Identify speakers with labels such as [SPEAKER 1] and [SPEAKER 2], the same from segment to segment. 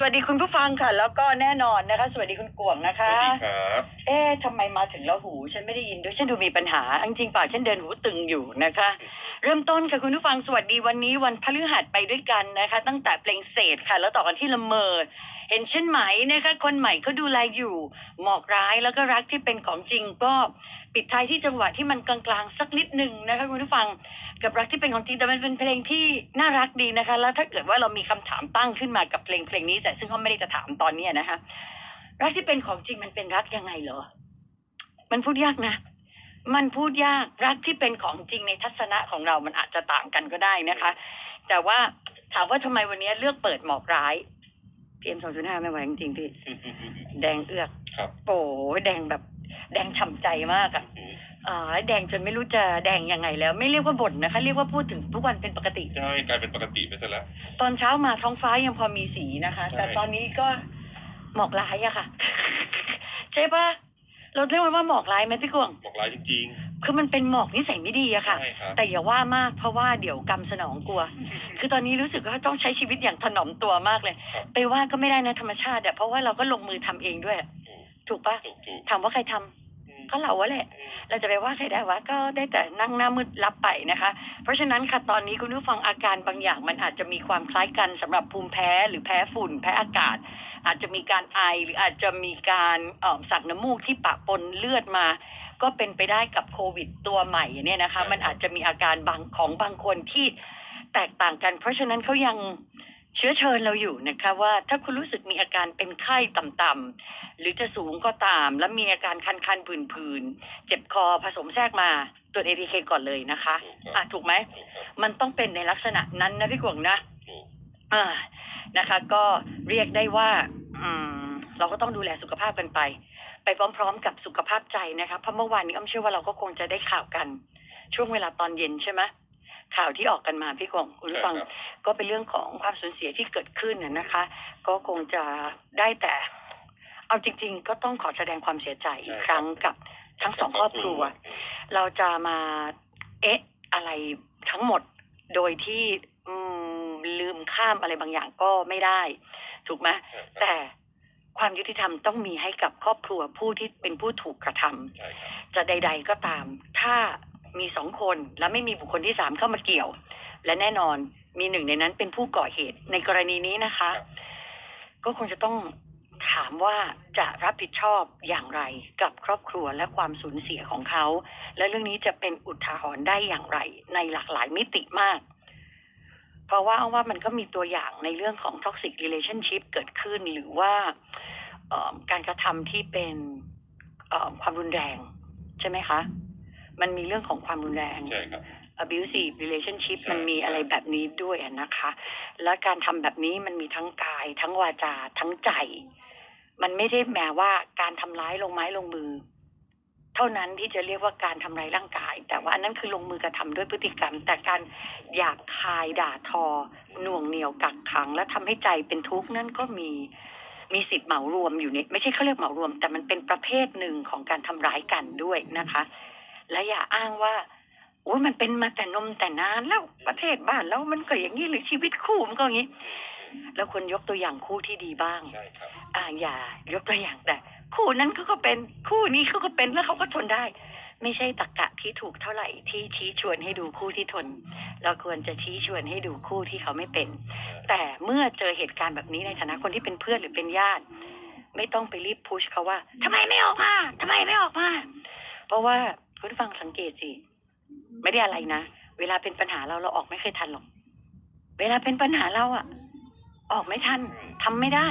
[SPEAKER 1] สวัสดีคุณผู้ฟังค่ะ แล้วก็แน่นอนนะคะ สวัสดีคุณกวงนะ
[SPEAKER 2] ส
[SPEAKER 1] คะ
[SPEAKER 2] วัสดีครับ
[SPEAKER 1] เอ๊ะทำไมมาถึงแล้วหู ฉันไม่ได้ยินด้วยฉันดูมีปัญหาอังจริงเปล่าฉันเดินหูตึงอยู่นะคะ เริ่มต้นค่ะคุณผู้ฟังสวัสดีวันนี้วันพฤหัสไปด้วยกันนะคะ ตั้งแต่เพลงเศษค่ะ แล้วต่อกันที่ละเมอ เห็นเช่นไหมนะคะ คนใหม่เขาดูแลอยู่ หมอกร้ายแล้วก็รักที่เป็นของจริงก็ปิดท้ายที่จังหวะที่มันกลางๆสักนิดหนึ่งนะคะคุณผู้ฟังกับรักที่เป็นของจริงแต่มันเป็นเพลงที่น่ารักดีนะคะ แล้วถ้าเกิดว่าเรามีคำถามตั้งขึ้นมากับเพลงเพลงนี้แต่ซึ่งเขาไม่ได้จะถามตอนเนี้ยนะคะรักที่เป็นของจริงมันเป็นรักยังไงเหรอ มันพูดยากนะ มันพูดยากรักที่เป็นของจริงในทัศนะของเรามันอาจจะต่างกันก็ได้นะคะ แต่ว่าถามว่าทำไมวันนี้เลือกเปิดหมอกร้ายพีเอ็มสองจุดห้าไม่ไหวจริงๆพี่ แดงเอือก
[SPEAKER 2] ครับ
[SPEAKER 1] โอ้ยแดงแบบ แดงฉ่ำใจมากอะ
[SPEAKER 2] อืม
[SPEAKER 1] อ่าแดงจนไม่รู้จะแดงยังไงแล้ว ไม่เรียกว่าบ่นนะคะ เรียกว่าพูดถึงทุกวันเป็นปกติ
[SPEAKER 2] ใช่กลายเป็นปกติไปซะแล้ว
[SPEAKER 1] ตอนเช้ามาท้องฟ้ายังพอมีสีนะคะ
[SPEAKER 2] ใช่
[SPEAKER 1] แต่ตอนนี้ก็หมอกร้ายอะค่ะ ใช่ปะเราเรียกมันว่าหมอกร้ายไหมพี่กวง
[SPEAKER 2] บอกร้ายจริง
[SPEAKER 1] คือมันเป็นหมอกนิสัยไม่ดี
[SPEAKER 2] ๆ
[SPEAKER 1] อะค่ะ
[SPEAKER 2] ใช่ครับ
[SPEAKER 1] แต่อย่าว่ามากเพราะว่าเดี๋ยวกรรมสนองกลัว คือตอนนี้รู้สึกว่าต้องใช้ชีวิตอย่างถนอมตัวมากเลย
[SPEAKER 2] ครับ
[SPEAKER 1] ไปว่าก็ไม่ได้นะธรรมชาติอะเพราะว่าเราก็ลงมือทำเองด้วย
[SPEAKER 2] ถูก
[SPEAKER 1] ถูกปะ
[SPEAKER 2] ถูกถูก
[SPEAKER 1] ถามว่าใครทำ
[SPEAKER 2] อืม
[SPEAKER 1] ก็เราอะแหละ
[SPEAKER 2] อืม
[SPEAKER 1] เราจะไปว่าใครได้วะก็ได้แต่นั่งหน้ามืดรับไปนะคะ เพราะฉะนั้นค่ะตอนนี้คุณผู้ฟังอาการบางอย่างมันอาจจะมีความคล้ายกันสำหรับภูมิแพ้หรือแพ้ฝุ่น แพ้อากาศ อาจจะมีการไอหรืออาจจะมีการเอ่อสักน้ำมูกที่ปะปนเลือดมา ก็เป็นไปได้กับโควิดตัวใหม่เนี่ยนะคะ มันอาจจะมีอาการบางของบางคนที่แตกต่างกัน เพราะฉะนั้นเขายัง เชื้อเชิญเราอยู่นะคะว่าถ้าคุณรู้สึกมีอาการเป็นไข้ต่ำๆหรือจะสูงก็ตาม แล้วมีอาการคันๆผื่นๆเจ็บคอผสมแทรกมาตรวจ ATK ก่อนเลยนะคะอะถูกไหมมันต้องเป็นในลักษณะนั้นนะพี่กวงนะอ่านะคะ ก็เรียกได้ว่าอืมเราก็ต้องดูแลสุขภาพกันไป ไปพร้อม ๆ กับสุขภาพใจนะคะเพราะเมื่อวานนี้อ้อมเชื่อว่าเราก็คงจะได้ข่าวกัน ช่วงเวลาตอนเย็นใช่ไหม ข่าวที่ออกกันมาพี่กวงคุณผู้ฟัง
[SPEAKER 2] ใช่ครับ
[SPEAKER 1] ก็เป็นเรื่องของความสูญเสียที่เกิดขึ้นน่ะนะคะ ก็คงจะได้แต่ เอาจริง ๆ ก็ต้องขอแสดงความเสียใจอีกครั้งกับทั้งสองครอบครัว เราจะมาเอ๊ะอะไรทั้งหมดโดยที่อืมลืมข้ามอะไรบางอย่างก็ไม่ได้ ถูกไหม
[SPEAKER 2] ใช่ครับ
[SPEAKER 1] แต่ความยุติธรรมต้องมีให้กับครอบครัวผู้ที่เป็นผู้ถูกกระทำ
[SPEAKER 2] ใช่ครับ
[SPEAKER 1] จะใด ๆก็ตาม ถ้า มีสองคนและไม่มีบุคคลที่สามเข้ามาเกี่ยว และแน่นอนมีหนึ่งในนั้นเป็นผู้ก่อเหตุในกรณีนี้นะคะ ก็คงจะต้องถามว่าจะรับผิดชอบอย่างไรกับครอบครัวและความสูญเสียของเขา และเรื่องนี้จะเป็นอุทาหรณ์ได้อย่างไรในหลากหลายมิติมาก เพราะว่าเอาว่ามันก็มีตัวอย่างในเรื่องของ toxic relationship เกิดขึ้นหรือว่าการกระทำที่เป็นความรุนแรงใช่ไหมคะ มันมีเรื่องของความรุนแรง
[SPEAKER 2] ใช่ครับ
[SPEAKER 1] abusive relationship
[SPEAKER 2] ใช่
[SPEAKER 1] มันมี
[SPEAKER 2] ใช่
[SPEAKER 1] อะไรแบบนี้ด้วยอะนะคะ และการทำแบบนี้มันมีทั้งกาย ทั้งวาจา ทั้งใจ มันไม่ได้แม้ว่าการทำร้ายลงไม้ลงมือ เท่านั้นที่จะเรียกว่าการทำร้ายร่างกาย แต่ว่าอันนั้นคือลงมือกระทำด้วยพฤติกรรม แต่การหยาบคายด่าทอ หน่วงเหนียวกักขัง และทำให้ใจเป็นทุกข์นั่นก็มีมีสิทธิ์เหมารวมอยู่ในไม่ใช่เขาเรียกเหมารวม แต่มันเป็นประเภทหนึ่งของการทำร้ายกันด้วยนะคะ และอย่าอ้างว่าโอ้ยมันเป็นมาแต่นมแต่นานแล้วประเทศบ้านแล้วมันก็อย่างนี้หรือชีวิตคู่มันก็อย่างนี้แล้วควรยกตัวอย่างคู่ที่ดีบ้าง
[SPEAKER 2] ใช่ครับ
[SPEAKER 1] อ่าอย่ายกตัวอย่างแต่ คู่นั้นเขาก็เป็นคู่นี้เขาก็เป็นแล้วเขาก็ทนได้ ไม่ใช่ตรกกะที่ถูกเท่าไหร่ที่ชี้ชวนให้ดูคู่ที่ทน เราควรจะชี้ชวนให้ดูคู่ที่เขาไม่เป็น แต่เมื่อเจอเหตุการณ์แบบนี้ในฐานะคนที่เป็นเพื่อนหรือเป็นญาติ ไม่ต้องไปรีบพุชเขาว่าทำไมไม่ออกมาทำไมไม่ออกมา เพราะว่า คุณฟังสังเกตสิไม่ได้อะไรนะ เวลาเป็นปัญหาเราเราออกไม่เคยทันหรอก เวลาเป็นปัญหาเราอะออกไม่ทันทำไม่ได้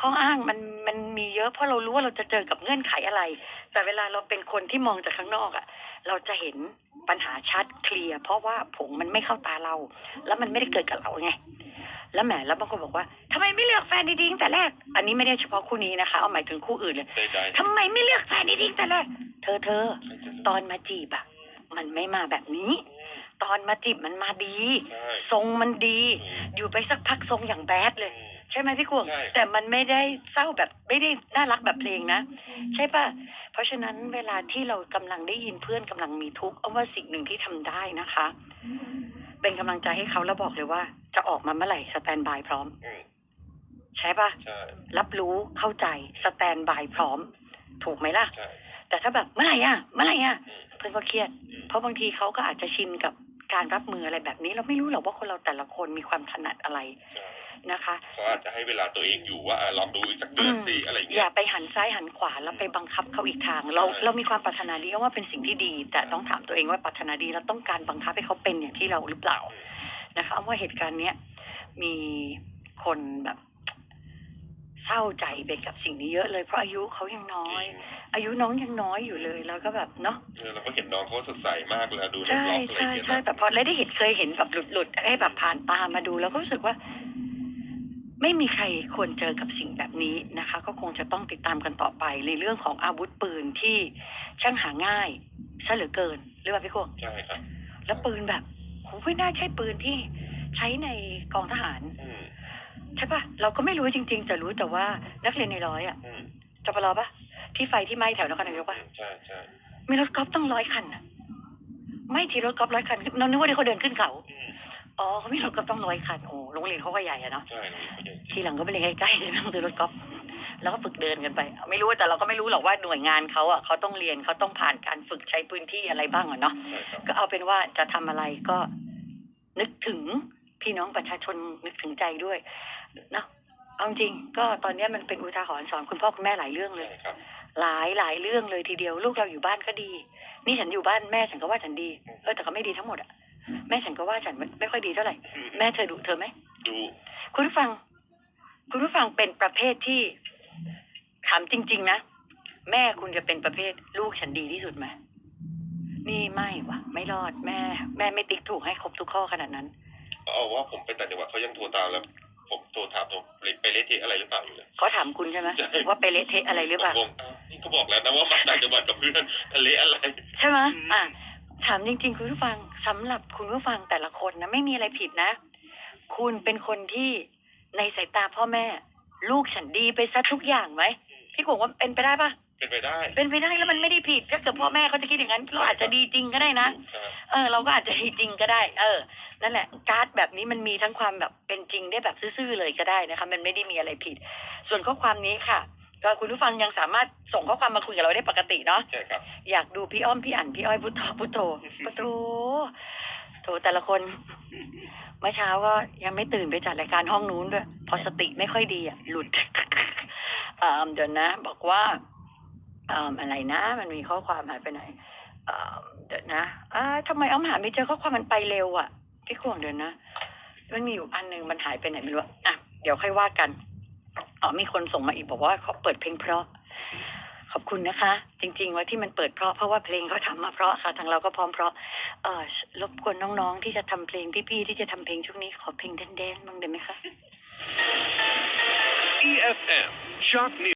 [SPEAKER 1] ข้ออ้างมันมันมีเยอะเพราะเรารู้ว่าเราจะเจอกับเงื่อนไขอะไร แต่เวลาเราเป็นคนที่มองจากข้างนอกอะเราจะเห็นปัญหาชัดเคลียร์เพราะว่าผงมันไม่เข้าตาเรา แล้วมันไม่ได้เกิดกับเราไงแล้วแหมแล้วบางคนบอกว่าทำไมไม่เลือกแฟนดีๆตั้งแต่แรก อันนี้ไม่ได้เฉพาะคู่นี้นะคะ เอาหมายถึงคู่อื่นเลย
[SPEAKER 2] ใดๆ
[SPEAKER 1] ทำไมไม่เลือกแฟนดีๆตั้งแต่แรก เธอเธอ
[SPEAKER 2] ใครจะ
[SPEAKER 1] ตอนมาจีบอะมันไม่มาแบบนี้
[SPEAKER 2] อืม
[SPEAKER 1] ตอนมาจีบมันมาดี
[SPEAKER 2] ใช่
[SPEAKER 1] ทรงมันดี
[SPEAKER 2] อืม
[SPEAKER 1] อยู่ไปสักพักทรงอย่างแบดเลย
[SPEAKER 2] อืม
[SPEAKER 1] ใช่ไหมพี่กวง
[SPEAKER 2] ใช่
[SPEAKER 1] แต่มันไม่ได้เศร้าแบบไม่ได้น่ารักแบบเพลงนะ ใช่ปะเพราะฉะนั้นเวลาที่เรากำลังได้ยินเพื่อนกำลังมีทุกข์เอาว่าสิ่งหนึ่งที่ทำได้นะคะ เป็นกำลังใจให้เขาแล้วบอกเลยว่า จะออกมาเมื่อไหร่สแตนบายพร้อม
[SPEAKER 2] อืม
[SPEAKER 1] ใช่ปะ
[SPEAKER 2] ใช่
[SPEAKER 1] รับรู้เข้าใจสแตนบายพร้อม ถูกไหมล่ะ
[SPEAKER 2] ใช่
[SPEAKER 1] แต่ถ้าแบบเมื่อไหร่อะเมื่อไหร่อะ
[SPEAKER 2] อืม
[SPEAKER 1] เพื่อนก็เครียด
[SPEAKER 2] อืม
[SPEAKER 1] เพราะบางทีเขาก็อาจจะชินกับการรับมืออะไรแบบนี้เราไม่รู้หรอกว่าคนเราแต่ละคนมีความถนัดอะไร
[SPEAKER 2] ใช่
[SPEAKER 1] นะคะ
[SPEAKER 2] เขาอาจจะให้เวลาตัวเองอยู่ว่าอะลองดูอีกสักเดือนสิอะไรอย่าง
[SPEAKER 1] อ
[SPEAKER 2] เงี้
[SPEAKER 1] ย่ายไปหันซ้ายหันขวาแล้วไปบังคับเขาอีกทาง เรา
[SPEAKER 2] ใช่
[SPEAKER 1] เรามีความปรารถนาดีก็ว่าเป็นสิ่งที่ดี แต่ต้องถามตัวเองว่าปรารถนาดีแล้วต้องการบังคับให้เขาเป็นอย่างที่เราหรือเปล่า
[SPEAKER 2] อืม
[SPEAKER 1] นะคะว่าเหตุการณ์เนี้ยมีคนแบบ เศร้าใจไปกับสิ่งนี้เยอะเลยเพราะอายุเขายังน้อย อายุน้องยังน้อยอยู่เลยแล้วก็แบบเนาะ
[SPEAKER 2] เออเราก็เห็นน้องเขาสดใสมากเลยดูใน
[SPEAKER 1] ใช่
[SPEAKER 2] บล็อกอะไรอ
[SPEAKER 1] ใช่
[SPEAKER 2] ย่างเงี้ย
[SPEAKER 1] ใช่
[SPEAKER 2] นะ
[SPEAKER 1] แบบพอได้เห็นเคยเห็นแบบหลุดหลุดๆให้แบบผ่านตามาดูแล้วก็รู้สึกว่า ไม่มีใครควรเจอกับสิ่งแบบนี้นะคะ ก็คงจะต้องติดตามกันต่อไปในเรื่องของอาวุธปืนที่ช่างหาง่ายซะเหลือเกินหรือว่าพี่โคง
[SPEAKER 2] ใช่ครับ
[SPEAKER 1] แล้วปืนแบบโหไม่น่าใช่ปืนที่ ใช้ในกองทหาร
[SPEAKER 2] อืม
[SPEAKER 1] ใช่ปะเราก็ไม่รู้จริง ๆ แต่รู้แต่ว่านักเรียนในร้อยอะ
[SPEAKER 2] อืม
[SPEAKER 1] จปรปะที่ไฟที่ไหม้แถวนครนายกปะ
[SPEAKER 2] อืมใช่ใช่
[SPEAKER 1] มีรถกอล์ฟต้องร้อยคันอะไม่ทีรถกอล์ฟร้อยคันเรานึกว่าที่เขาเดินขึ้นเขา
[SPEAKER 2] อืม
[SPEAKER 1] อ๋อเขามีรถกอล์ฟต้องร้อยคันโอ้โรงเรียนเขาก็ใหญ่อะเนาะ
[SPEAKER 2] ใช่โรงเรียนเขาใหญ่จริง
[SPEAKER 1] ทีหลังก็ไปเรียนใกล้ๆเลยไม่ต้องซื้อรถกอล์ฟแล้วก็ฝึกเดินกันไป ไม่รู้แต่เราก็ไม่รู้หรอกว่าหน่วยงานเขาอะเขาต้องเรียนเขาต้องผ่านการฝึกใช้พื้นที่อะไรบ้างอะเนาะ
[SPEAKER 2] ใช่ครับ
[SPEAKER 1] ก็เอาเป็นว่าจะทำอะไรก็นึกถึง พี่น้องประชาชนนึกถึงใจด้วยเนาะเอาจริงก็ตอนเนี้ยมันเป็นอุทาหรณ์สอนคุณพ่อคุณแม่หลายเรื่องเลย
[SPEAKER 2] ใช่ครับ
[SPEAKER 1] หลายหลายเรื่องเลยทีเดียว ลูกเราอยู่บ้านก็ดี นี่ฉันอยู่บ้านแม่ฉันก็ว่าฉันดีเออแต่ก็ไม่ดีทั้งหมดอะแม่ฉันก็ว่าฉันไม่ไม่ค่อยดีเท่าไหร่
[SPEAKER 2] อืม
[SPEAKER 1] แม่เธอดุเธอไหม
[SPEAKER 2] ดู
[SPEAKER 1] คุณผู้ฟัง คุณผู้ฟังเป็นประเภทที่ถามจริง ๆ นะ แม่คุณจะเป็นประเภทลูกฉันดีที่สุดไหมนี่ไม่วะไม่รอดแม่ แม่ไม่ติ๊กถูกให้ครบทุกข้อขนาดนั้น
[SPEAKER 2] เอาว่าผมไปต่างจังหวัดเขายังโทรตามแล้ว ผมโทรถามผมไปเละเทะอะไรหรือเปล่าอยู่เลย
[SPEAKER 1] เขาถามคุณใช่ไหม
[SPEAKER 2] ใช่
[SPEAKER 1] ว่าไปเละเทะอะไรหรือเปล่า
[SPEAKER 2] ผมงงอ้าวนี่ก็บอกแล้วนะว่ามาต่างจังหวัดกับเพื่อนเละอะไร
[SPEAKER 1] ใช่ไหม
[SPEAKER 2] อืม
[SPEAKER 1] อะถามจริง ๆ คุณผู้ฟังสำหรับคุณผู้ฟังแต่ละคนนะไม่มีอะไรผิดนะ คุณเป็นคนที่ในสายตาพ่อแม่ ลูกฉันดีไปซะทุกอย่างไหมพี่กวงว่าเป็นไปได้ปะ
[SPEAKER 2] เป็นไปได้
[SPEAKER 1] เป็นไปได้แล้วมันไม่ได้ผิดถ้าเกิดพ่อแม่เขาจะคิดอย่างนั้นเราอาจจะดีจริงก็ได้นะ
[SPEAKER 2] ถูกครับ
[SPEAKER 1] เออ เราก็อาจจะดีจริงก็ได้ เออ นั่นแหละ การ์ดแบบนี้มันมีทั้งความแบบเป็นจริงได้แบบซื่อๆเลยก็ได้นะคะ มันไม่ได้มีอะไรผิด ส่วนข้อความนี้ค่ะก็คุณผู้ฟังยังสามารถส่งข้อความมาคุยกับเราได้ปกติเนาะ
[SPEAKER 2] ใช่ครับ
[SPEAKER 1] อยากดูพี่อ้อมพี่อั๋นพี่อ้อยพุทโธพุทโธปะโถโถแต่ละคนเมื่อเช้าก็ยังไม่ตื่นไปจัดรายการห้องนู้นด้วยเพอสติไม่ค่อยดีอะหลุดเอ่อเดี๋ยวนะ บอกว่าเอ่อะไรนะ มันมีข้อความหายไปไหนเดี๋ยวนะอ่าทำไมอ้อมหาไม่เจอข้อความมันไปเร็วอะ พี่ขวงเดี๋ยวนะ มันมีอยู่อันหนึ่งมันหายไปไหนไม่รู้อะเดี๋ยวค่อยว่ากันอ๋อมีคนส่งมาอีกบอกว่าเขาเปิดเพลงเพราะ ขอบคุณนะคะ จริง ๆ ว่าที่มันเปิดเพราะเพราะว่าเพลงเขาทำมาเพราะค่ะทางเราก็พร้อมเพราะเออรบกวนน้องๆ ที่จะทำเพลงพี่ๆที่จะทำเพลงช่วงนี้ขอเพลงแดนๆบ้างได้ไหมคะ
[SPEAKER 3] EFM Shock News.